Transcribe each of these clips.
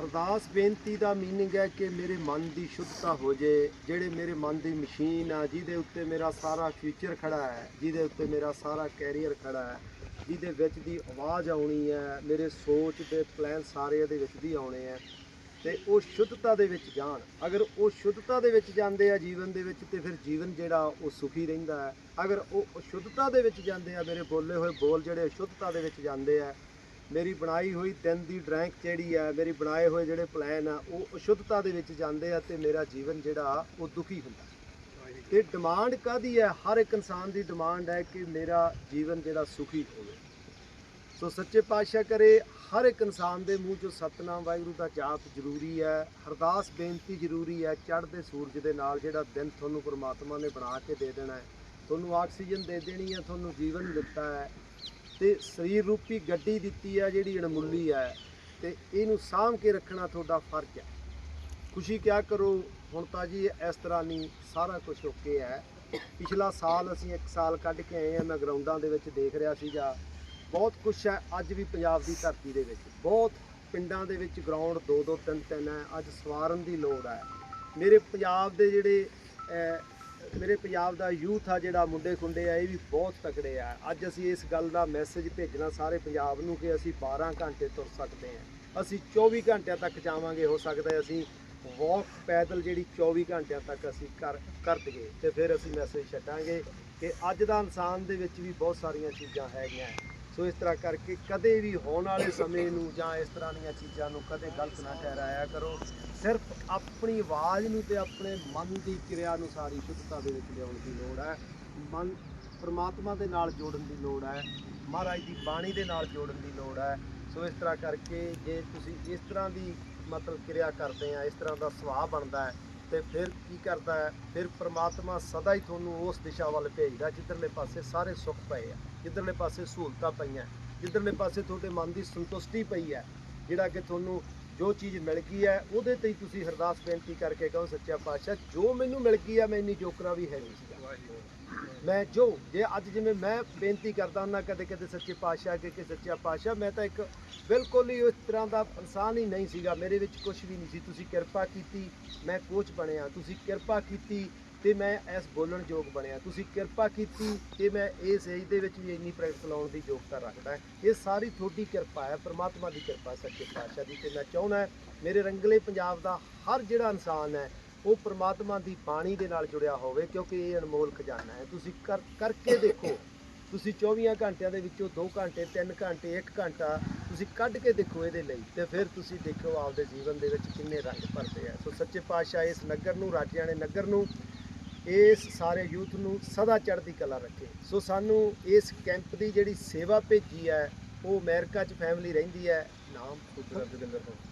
ਅਰਦਾਸ ਬੇਨਤੀ ਦਾ ਮੀਨਿੰਗ ਹੈ ਕਿ ਮੇਰੇ ਮਨ ਦੀ ਸ਼ੁੱਧਤਾ ਹੋ ਜੇ, ਜਿਹੜੇ ਮੇਰੇ ਮਨ ਦੀ ਮਸ਼ੀਨ ਆ, ਜਿਹਦੇ ਉੱਤੇ ਮੇਰਾ ਸਾਰਾ ਫਿਊਚਰ ਖੜਾ ਹੈ, ਜਿਹਦੇ ਉੱਤੇ ਮੇਰਾ ਸਾਰਾ ਕੈਰੀਅਰ ਖੜਾ ਹੈ, ਜਿਹਦੇ ਵਿੱਚ ਦੀ ਆਵਾਜ਼ ਆਉਣੀ ਹੈ, ਮੇਰੇ ਸੋਚ ਦੇ ਪਲਾਨ ਸਾਰੇ ਇਹਦੇ ਵਿੱਚ ਦੀ ਆਉਣੇ ਆ ਤੇ ਉਹ ਸ਼ੁੱਧਤਾ ਦੇ ਵਿੱਚ ਜਾਣ। ਅਗਰ ਉਹ ਸ਼ੁੱਧਤਾ ਦੇ ਵਿੱਚ ਜਾਂਦੇ ਆ ਜੀਵਨ ਦੇ ਵਿੱਚ, ਤੇ ਫਿਰ ਜੀਵਨ ਜਿਹੜਾ, ਉਹ ਸੁਖੀ ਰਹਿੰਦਾ ਹੈ। ਅਗਰ ਉਹ ਸ਼ੁੱਧਤਾ ਦੇ ਵਿੱਚ ਜਾਂਦੇ ਆ, ਮੇਰੇ ਬੋਲੇ ਹੋਏ ਬੋਲ ਜਿਹੜੇ ਸ਼ੁੱਧਤਾ ਦੇ ਵਿੱਚ ਜਾਂਦੇ ਆ ਮੇਰੀ ਬਣਾਈ ਹੋਈ ਦਿਨ ਦੀ ਡਰੈਂਕ ਜਿਹੜੀ ਹੈ ਮੇਰੀ ਬਣਾਏ ਹੋਏ ਜਿਹੜੇ ਪਲਾਨ ਆ ਉਹ ਅਸ਼ੁੱਧਤਾ ਦੇ ਵਿੱਚ ਜਾਂਦੇ ਆ ਤੇ ਮੇਰਾ ਜੀਵਨ ਜਿਹੜਾ ਉਹ ਦੁਖੀ ਹੁੰਦਾ। ਤੇ ਡਿਮਾਂਡ ਕਾਦੀ ਹੈ ਹਰ ਇੱਕ ਇਨਸਾਨ ਦੀ ਡਿਮਾਂਡ ਹੈ ਕਿ ਮੇਰਾ ਜੀਵਨ ਜਿਹੜਾ ਸੁਖੀ ਹੋਵੇ। ਸੋ ਸੱਚੇ ਪਾਤਸ਼ਾਹ ਕਰੇ ਹਰ ਇੱਕ ਇਨਸਾਨ ਦੇ ਮੂੰਹ ਚੋਂ ਸਤਨਾਮ ਵਾਹਿਗੁਰੂ ਦਾ ਜਾਪ ਜ਼ਰੂਰੀ ਹੈ ਅਰਦਾਸ ਬੇਨਤੀ ਜ਼ਰੂਰੀ ਹੈ ਚੜ੍ਹਦੇ ਸੂਰਜ ਦੇ ਨਾਲ ਜਿਹੜਾ ਦਿਨ ਤੁਹਾਨੂੰ ਪ੍ਰਮਾਤਮਾ ਨੇ ਬਣਾ ਕੇ ਦੇ ਦੇਣਾ ਹੈ। ਤੁਹਾਨੂੰ ਆਕਸੀਜਨ ਦੇ ਦੇਣੀ ਹੈ ਤੁਹਾਨੂੰ ਜੀਵਨ ਦਿੱਤਾ ਹੈ। ਤੇ ਸਰੀਰ ਰੂਪੀ ਗੱਡੀ ਦਿੱਤੀ ਹੈ ਜਿਹੜੀ ਅਣਮੁੱਲੀ ਹੈ ਤੇ ਇਹਨੂੰ ਸਾਂਭ ਕੇ ਰੱਖਣਾ ਤੁਹਾਡਾ ਫਰਜ਼ ਹੈ ਖੁਸ਼ੀ ਕਿਆ ਕਰੋ, ਹੁਣ ਤਾਂ ਜੀ ਇਸ ਤਰ੍ਹਾਂ ਨਹੀਂ, ਸਾਰਾ ਕੁਝ ਓਕੇ ਹੈ ਪਿਛਲਾ ਸਾਲ ਅਸੀਂ ਇੱਕ ਸਾਲ ਕੱਢ ਕੇ ਆਏ ਹਾਂ ਮੈਂ ਗਰਾਊਂਡਾਂ ਦੇ ਵਿੱਚ ਦੇਖ ਰਿਹਾ ਸੀਗਾ। ਬਹੁਤ ਕੁਝ ਹੈ ਅੱਜ ਵੀ ਪੰਜਾਬ ਦੀ ਧਰਤੀ ਦੇ ਵਿੱਚ। ਬਹੁਤ ਪਿੰਡਾਂ ਦੇ ਵਿੱਚ ਗਰਾਊਂਡ ਦੋ ਦੋ ਤਿੰਨ ਤਿੰਨ ਹੈ ਅੱਜ ਸਵਾਰਨ ਦੀ ਲੋੜ ਹੈ ਮੇਰੇ ਪੰਜਾਬ ਦੇ ਜਿਹੜੇ ਮੇਰੇ ਪੰਜਾਬ ਦਾ ਯੂਥ ਆ ਜਿਹੜਾ ਮੁੰਡੇ ਖੁੰਡੇ ਆ, ਇਹ ਵੀ ਬਹੁਤ ਤਕੜੇ ਆ। ਅੱਜ ਅਸੀਂ ਇਸ ਗੱਲ ਦਾ ਮੈਸੇਜ ਭੇਜਣਾ ਸਾਰੇ ਪੰਜਾਬ ਨੂੰ ਕਿ ਅਸੀਂ 12 ਘੰਟੇ ਤੁਰ ਸਕਦੇ ਹਾਂ ਅਸੀਂ 24 ਘੰਟਿਆਂ ਤੱਕ ਜਾਵਾਂਗੇ, ਹੋ ਸਕਦਾ ਅਸੀਂ ਵਾਕ ਪੈਦਲ ਜਿਹੜੀ 24 ਘੰਟਿਆਂ ਤੱਕ ਅਸੀਂ ਕਰ ਕਰ ਦਈਏ। ਤੇ ਫਿਰ ਅਸੀਂ ਮੈਸੇਜ ਛੱਡਾਂਗੇ ਕਿ ਅੱਜ ਦਾ ਇਨਸਾਨ ਦੇ ਵਿੱਚ ਵੀ ਬਹੁਤ ਸਾਰੀਆਂ ਚੀਜ਼ਾਂ ਹੈਗੀਆਂ। ਸੋ ਇਸ ਤਰ੍ਹਾਂ ਕਰਕੇ ਕਦੇ ਵੀ ਹੋਣ ਵਾਲੇ ਸਮੇਂ ਨੂੰ ਜਾਂ ਇਸ ਤਰ੍ਹਾਂ ਦੀਆਂ ਚੀਜ਼ਾਂ ਨੂੰ ਕਦੇ ਗਲਤ ਨਾ ਠਹਿਰਾਇਆ ਕਰੋ। ਸਿਰਫ ਆਪਣੀ ਆਵਾਜ਼ ਨੂੰ ਤੇ ਆਪਣੇ ਮਨ ਦੀ ਕਿਰਿਆ ਨੂੰ ਸਾਰੀ ਸ਼ੁੱਧਤਾ ਦੇ ਵਿੱਚ ਲਿਆਉਣ ਦੀ ਲੋੜ ਹੈ। ਮਨ ਪਰਮਾਤਮਾ ਦੇ ਨਾਲ ਜੋੜਨ ਦੀ ਲੋੜ ਹੈ। ਮਹਾਰਾਜ ਦੀ ਬਾਣੀ ਦੇ ਨਾਲ ਜੋੜਨ ਦੀ ਲੋੜ ਹੈ। ਸੋ ਇਸ ਤਰ੍ਹਾਂ ਕਰਕੇ ਜੇ ਤੁਸੀਂ ਇਸ ਤਰ੍ਹਾਂ ਦੀ ਮਤਲਬ ਕਿਰਿਆ ਕਰਦੇ ਆ, ਇਸ ਤਰ੍ਹਾਂ ਦਾ ਸੁਭਾਅ ਬਣਦਾ ਹੈ ਤੇ ਫਿਰ ਕੀ ਕਰਦਾ ਹੈ? ਫਿਰ ਪ੍ਰਮਾਤਮਾ ਸਦਾ ਹੀ ਤੁਹਾਨੂੰ ਉਸ ਦਿਸ਼ਾ ਵੱਲ ਭੇਜਦਾ ਜਿੱਧਰਲੇ ਪਾਸੇ ਸਾਰੇ ਸੁੱਖ ਪਏ ਆ, ਜਿੱਧਰਲੇ ਪਾਸੇ ਸਹੂਲਤਾਂ ਪਈਆਂ, ਜਿੱਧਰਲੇ ਪਾਸੇ ਤੁਹਾਡੇ ਮਨ ਦੀ ਸੰਤੁਸ਼ਟੀ ਪਈ ਹੈ, ਜਿਹੜਾ ਕਿ ਤੁਹਾਨੂੰ ਜੋ ਚੀਜ਼ ਮਿਲ ਗਈ ਹੈ, ਉਹਦੇ ਤੇ ਹੀ ਤੁਸੀਂ ਹਰਦਾਸ ਬੇਨਤੀ ਕਰਕੇ ਕਹੋ ਸੱਚਾ ਪਾਤਸ਼ਾਹ, ਜੋ ਮੈਨੂੰ ਮਿਲ ਗਈ ਹੈ, ਮੈਂ ਇੰਨੀ ਜੋਕਰਾ ਵੀ ਹੈ ਨਹੀਂ ਸੀਗਾ। ਮੈਂ ਜੋ, ਜੇ ਅੱਜ ਜਿਵੇਂ ਮੈਂ ਬੇਨਤੀ ਕਰਦਾ ਹੁੰਦਾ, ਕਦੇ ਕਦੇ ਸੱਚੇ ਪਾਤਸ਼ਾਹ ਅੱਗੇ ਕਿ ਸੱਚਾ ਪਾਤਸ਼ਾਹ, ਮੈਂ ਤਾਂ ਇੱਕ ਬਿਲਕੁਲ ਹੀ ਉਸ ਤਰ੍ਹਾਂ ਦਾ ਇਨਸਾਨ ਹੀ ਨਹੀਂ ਸੀਗਾ, ਮੇਰੇ ਵਿੱਚ ਕੁਝ ਵੀ ਨਹੀਂ ਸੀ। ਤੁਸੀਂ ਕਿਰਪਾ ਕੀਤੀ, ਮੈਂ ਕੋਚ ਬਣਿਆ। ਤੁਸੀਂ ਕਿਰਪਾ ਕੀਤੀ ਤੇ ਮੈਂ ਇਸ ਬੋਲਣ ਯੋਗ ਬਣਿਆ। ਤੁਸੀਂ ਕਿਰਪਾ ਕੀਤੀ ਤੇ ਮੈਂ ਇਸ ਏਜ ਦੇ ਵਿੱਚ ਵੀ ਇੰਨੀ ਪ੍ਰੈਕਟਿਸ ਲਾਉਣ ਦੀ ਯੋਗਤਾ ਰੱਖਦਾ ਇਹ ਸਾਰੀ ਤੁਹਾਡੀ ਕਿਰਪਾ ਹੈ, ਪ੍ਰਮਾਤਮਾ ਦੀ ਕਿਰਪਾ, ਸੱਚੇ ਪਾਤਸ਼ਾਹ ਦੀ। ਤੇ ਮੈਂ ਚਾਹੁੰਦਾ ਮੇਰੇ ਰੰਗਲੇ ਪੰਜਾਬ ਦਾ ਹਰ ਜਿਹੜਾ ਇਨਸਾਨ ਹੈ, ਉਹ ਪ੍ਰਮਾਤਮਾ ਦੀ ਬਾਣੀ ਦੇ ਨਾਲ ਜੁੜਿਆ ਹੋਵੇ, ਕਿਉਂਕਿ ਇਹ ਅਨਮੋਲ ਖਜ਼ਾਨਾ ਹੈ। ਤੁਸੀਂ ਕਰ, ਕਰਕੇ ਦੇਖੋ। ਤੁਸੀਂ 24 ਘੰਟਿਆਂ ਦੇ ਵਿੱਚੋਂ 2 ਘੰਟੇ 3 ਘੰਟੇ 1 ਘੰਟਾ ਤੁਸੀਂ ਕੱਢ ਕੇ ਦੇਖੋ ਇਹਦੇ ਲਈ। ਤੇ ਫਿਰ ਤੁਸੀਂ ਦੇਖੋ ਆਪਦੇ ਜੀਵਨ ਦੇ ਵਿੱਚ ਕਿੰਨੇ ਰੰਗ ਭਰਦੇ ਆ। ਸੋ ਸੱਚੇ ਪਾਤਸ਼ਾਹ ਇਸ ਨਗਰ ਨੂੰ, ਰਾਜਿਆਂ ਨੇ ਨਗਰ ਨੂੰ ਇਸ ਸਾਰੇ ਯੂਥ ਨੂੰ ਸਦਾ ਚੜ੍ਹਦੀ ਕਲਾ ਰੱਖੇ। ਸੋ ਸਾਨੂੰ ਇਸ ਕੈਂਪ ਦੀ ਜਿਹੜੀ ਸੇਵਾ ਭੇਜੀ ਹੈ, ਉਹ ਅਮਰੀਕਾ 'ਚ ਫੈਮਿਲੀ ਰਹਿੰਦੀ ਹੈ, ਨਾਮ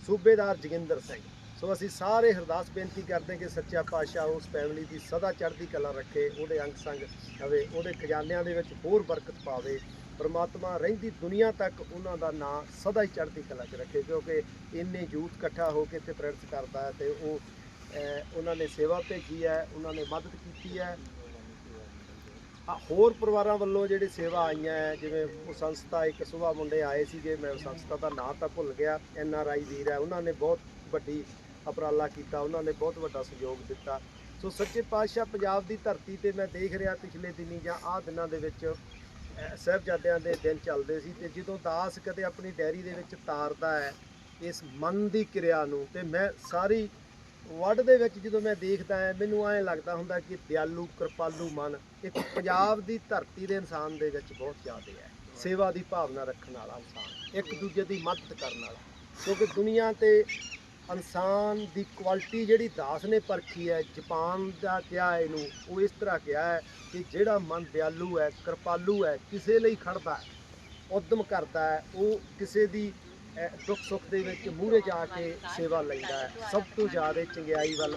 ਸੂਬੇਦਾਰ ਜੋਗਿੰਦਰ ਸਿੰਘ। ਸੋ ਅਸੀਂ ਸਾਰੇ ਅਰਦਾਸ ਬੇਨਤੀ ਕਰਦੇ ਕਿ ਸੱਚਾ ਪਾਤਸ਼ਾਹ ਉਸ ਫੈਮਿਲੀ ਦੀ ਸਦਾ ਚੜ੍ਹਦੀ ਕਲਾ ਰੱਖੇ, ਉਹਦੇ ਅੰਗ ਸੰਗ ਰਵੇ, ਉਹਦੇ ਖਜ਼ਾਨਿਆਂ ਦੇ ਵਿੱਚ ਹੋਰ ਬਰਕਤ ਪਾਵੇ। ਪਰਮਾਤਮਾ ਰਹਿੰਦੀ ਦੁਨੀਆ ਤੱਕ ਉਹਨਾਂ ਦਾ ਨਾਂ ਸਦਾ ਹੀ ਚੜ੍ਹਦੀ ਕਲਾ 'ਚ ਰੱਖੇ, ਕਿਉਂਕਿ ਇੰਨੇ ਯੂਥ ਇਕੱਠਾ ਹੋ ਕੇ ਇੱਥੇ ਪ੍ਰੇਰਿਤ ਕਰਦਾ ਹੈ ਤੇ ਉਹ ਉਹਨਾਂ ਨੇ ਸੇਵਾ ਭੇਜੀ ਹੈ ਉਹਨਾਂ ਨੇ ਮਦਦ ਕੀਤੀ ਹੈ। ਹੋਰ ਪਰਿਵਾਰਾਂ ਵੱਲੋਂ ਜਿਹੜੀ ਸੇਵਾ ਆਈਆਂ ਹੈ, ਜਿਵੇਂ ਉਹ ਸੰਸਥਾ ਇੱਕ ਸੁਭਾ ਮੁੰਡੇ ਆਏ ਸੀਗੇ ਮੈਂ ਉਹ ਸੰਸਥਾ ਦਾ ਨਾਂ ਤਾਂ ਭੁੱਲ ਗਿਆ ਐਨ ਆਰ ਆਈ ਵੀਰ ਹੈ ਉਹਨਾਂ ਨੇ ਬਹੁਤ ਵੱਡੀ ਉਪਰਾਲਾ ਕੀਤਾ ਉਹਨਾਂ ਨੇ ਬਹੁਤ ਵੱਡਾ ਸਹਿਯੋਗ ਦਿੱਤਾ। ਸੋ ਸੱਚੇ ਪਾਤਸ਼ਾਹ ਪੰਜਾਬ ਦੀ ਧਰਤੀ ਤੇ ਮੈਂ ਦੇਖ ਰਿਹਾ ਪਿਛਲੇ ਦਿਨੀ ਜਾਂ ਆਹ ਦਿਨਾਂ ਦੇ ਵਿੱਚ ਅਹ, ਸਾਹਿਬਜ਼ਾਦਿਆਂ ਦੇ ਦਿਨ ਚੱਲਦੇ ਸੀ ਤੇ ਜਦੋਂ ਦਾਸ ਕਦੇ ਆਪਣੀ ਡੈਰੀ ਦੇ ਵਿੱਚ ਤਾਰਦਾ ਹੈ ਇਸ ਮਨ ਦੀ ਕਿਰਿਆ ਨੂੰ ਤੇ ਮੈਂ ਸਾਰੀ ਵਰਡ ਦੇ ਵਿੱਚ ਜਦੋਂ ਮੈਂ ਦੇਖਦਾ ਹਾਂ ਮੈਨੂੰ ਐਂ ਲੱਗਦਾ ਹੁੰਦਾ ਕਿ ਦਿਆਲੂ, ਕਿਰਪਾਲੂ ਮਨ, ਇੱਕ ਪੰਜਾਬ ਦੀ ਧਰਤੀ ਦੇ ਇਨਸਾਨ ਦੇ ਵਿੱਚ ਬਹੁਤ ਜ਼ਿਆਦਾ ਹੈ। ਸੇਵਾ ਦੀ ਭਾਵਨਾ ਰੱਖਣ ਵਾਲਾ ਇਨਸਾਨ, ਇੱਕ ਦੂਜੇ ਦੀ ਮਦਦ ਕਰਨ ਵਾਲਾ। ਕਿਉਂਕਿ ਦੁਨੀਆ ਤੇ ਇਨਸਾਨ ਦੀ ਕੁਆਲਿਟੀ ਜਿਹੜੀ ਦਾਸ ਨੇ ਪਰਖੀ ਹੈ, ਜਾਪਾਨ ਦਾ ਕਿਹਾ ਇਹਨੂੰ, ਉਹ ਇਸ ਤਰ੍ਹਾਂ ਕਿਹਾ ਹੈ ਕਿ ਜਿਹੜਾ ਮਨ ਦਿਆਲੂ ਹੈ, ਕਿਰਪਾਲੂ ਹੈ, ਕਿਸੇ ਲਈ ਖੜਦਾ ਹੈ, ਉਦਮ ਕਰਦਾ ਹੈ, ਉਹ ਕਿਸੇ ਦੀ ਦੁੱਖ ਸੁੱਖ ਦੇ ਵਿੱਚ ਮੂਹਰੇ ਜਾ ਕੇ ਸੇਵਾ ਲੈਂਦਾ ਹੈ। ਸਭ ਤੋਂ ਜ਼ਿਆਦਾ ਚੰਗਿਆਈ ਵੱਲ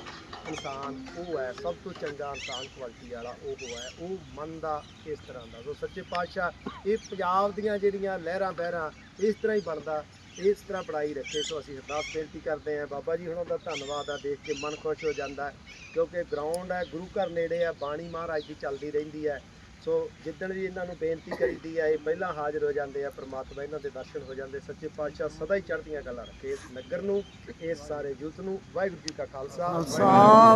ਇਨਸਾਨ ਉਹ ਹੈ, ਸਭ ਤੋਂ ਚੰਗਾ ਇਨਸਾਨ ਕੁਆਲਿਟੀ ਵਾਲਾ ਉਹ ਹੈ। ਉਹ ਮਨ ਦਾ ਇਸ ਤਰ੍ਹਾਂ ਦਾ। ਸੋ ਸੱਚੇ ਪਾਤਸ਼ਾਹ, ਇਹ ਪੰਜਾਬ ਦੀਆਂ ਜਿਹੜੀਆਂ ਲਹਿਰਾਂ ਬਹਿਰਾਂ, ਇਸ ਤਰ੍ਹਾਂ ਹੀ ਬਣਦਾ, ਇਸ ਤਰ੍ਹਾਂ ਬਣਾਈ ਰੱਖੇ। ਸੋ ਅਸੀਂ ਅਰਦਾਸ ਬੇਨਤੀ ਕਰਦੇ ਹਾਂ, ਬਾਬਾ ਜੀ, ਹੁਣਾਂ ਦਾ ਧੰਨਵਾਦ ਆ, ਦੇਖ ਕੇ ਮਨ ਖੁਸ਼ ਹੋ ਜਾਂਦਾ ਕਿਉਂਕਿ ਗਰਾਊਂਡ ਹੈ, ਗੁਰੂ ਘਰ ਨੇੜੇ ਹੈ, ਬਾਣੀ ਮਹਾਰਾਜ ਦੀ ਚੱਲਦੀ ਰਹਿੰਦੀ ਹੈ। ਸੋ ਜਿੱਦਣ ਵੀ ਇਹਨਾਂ ਨੂੰ ਬੇਨਤੀ ਕਰੀਦੀ ਆ ਇਹ ਪਹਿਲਾਂ ਹਾਜ਼ਰ ਹੋ ਜਾਂਦੇ ਆ ਪ੍ਰਮਾਤਮਾ ਇਹਨਾਂ ਦੇ ਦਰਸ਼ਨ ਹੋ ਜਾਂਦੇ। ਸੱਚੇ ਪਾਤਸ਼ਾਹ ਸਦਾ ਹੀ ਚੜ੍ਹਦੀਆਂ ਕਲਾ ਰੱਖੇ ਇਸ ਨਗਰ ਨੂੰ ਇਸ ਸਾਰੇ ਜੁੱਤ ਨੂੰ। ਵਾਹਿਗੁਰੂ ਜੀ ਕਾ ਖਾਲਸਾ।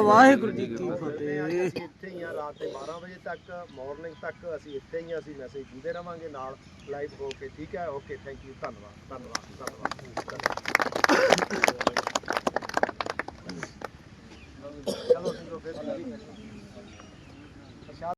ਵਾਹਿਗੁਰੂ ਜੀ ਕੀ ਫਤਿਹ। ਇੱਥੇ ਹੀ ਆ ਰਾਤ ਦੇ 12 ਵਜੇ ਤੱਕ ਮਾਰਨਿੰਗ ਤੱਕ ਅਸੀਂ ਇੱਥੇ ਹੀ ਆ ਅਸੀਂ ਮੈਸੇਜ ਦਿੰਦੇ ਰਵਾਂਗੇ ਨਾਲ ਲਾਈਵ ਹੋ ਕੇ ਠੀਕ ਹੈ? ਓਕੇ ਥੈਂਕ ਯੂ ਧੰਨਵਾਦ ਧੰਨਵਾਦ ਧੰਨਵਾਦ। ਚਲੋ ਠੀਕ ਹੋ ਫਿਰ